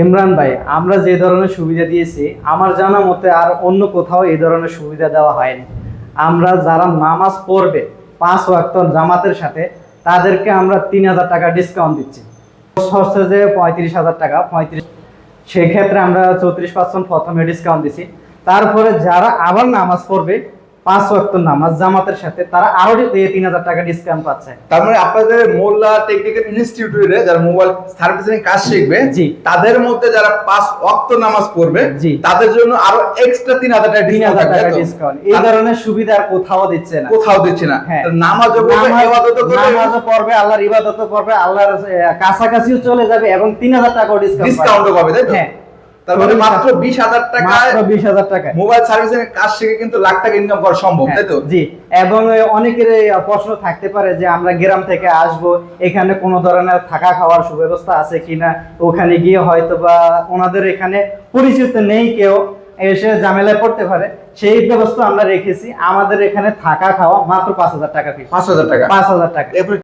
ইমরান ভাই, আমরা যে ধরনের সুবিধা দিয়েছি, আমার জানা মতে আর অন্য কোথাও এই ধরনের সুবিধা দেওয়া হয়নি। আমরা যারা নামাজ পড়বে, পাঁচ ওয়াক্ত জামাতের সাথে, তাদেরকে আমরা তিন হাজার টাকা ডিসকাউন্ট দিচ্ছি। হচ্ছে যে পঁয়ত্রিশ হাজার টাকা, পঁয়ত্রিশ সেক্ষেত্রে আমরা চৌত্রিশ পার্সেন্ট প্রথমে ডিসকাউন্ট দিছি। তারপরে যারা আবার নামাজ পড়বে পাঁচ ওয়াক্ত নামাজ জামাতের সাথে তারা আরও তিন হাজার টাকা ডিসকাউন্ট পাচ্ছে তার মানে আপনাদের মোল্লা টেকনিক্যাল ইনস্টিটিউটে যারা মোবাইল সার্ভিসিং কাজ শিখবে জি। তাদের মধ্যে যারা পাঁচ ওয়াক্ত নামাজ পড়বে জি। তাদের জন্য আরও এক্সট্রা তিন হাজার টাকা তিন হাজার টাকা? ডিসকাউন্ট এই ধরনের সুবিধা কোথাও দিচ্ছে না কোথাও দিচ্ছে না হ্যাঁ। নামাজও পড়বে নামাজ- ইবাদতও করবে নামাজও পড়বে আল্লাহর ইবাদতও করবে আল্লাহর কাছাকাছিও চলে যাবে এবং তিন হাজার টাকাও ডিসকাউন্ট ডিসকাউন্টও পাবে তাই তো হ্যাঁ তার মানে মাত্র বিশ হাজার টাকায় বিশ হাজার টাকা মোবাইল সার্ভিসিং কাজ শিখে কিন্তু লাখ টাকা ইনকাম করা সম্ভব তাই তো? জি। এবং অনেকের প্রশ্ন থাকতে পারে যে আমরা গ্রাম থেকে আসব এখানে কোনো ধরনের থাকা খাওয়ার সুব্যবস্থা আছে কিনা? ওখানে গিয়ে হয়তো বা ওনাদের এখানে পরিচিত নেই কেউ এসে ঝামেলায় পড়তে পারে। সেই ব্যবস্থা আমরা রেখেছি। আমাদের এখানে থাকা খাওয়া মাত্র পাঁচ হাজার টাকা পাঁচ হাজার টাকা। পাঁচ হাজার টাকা।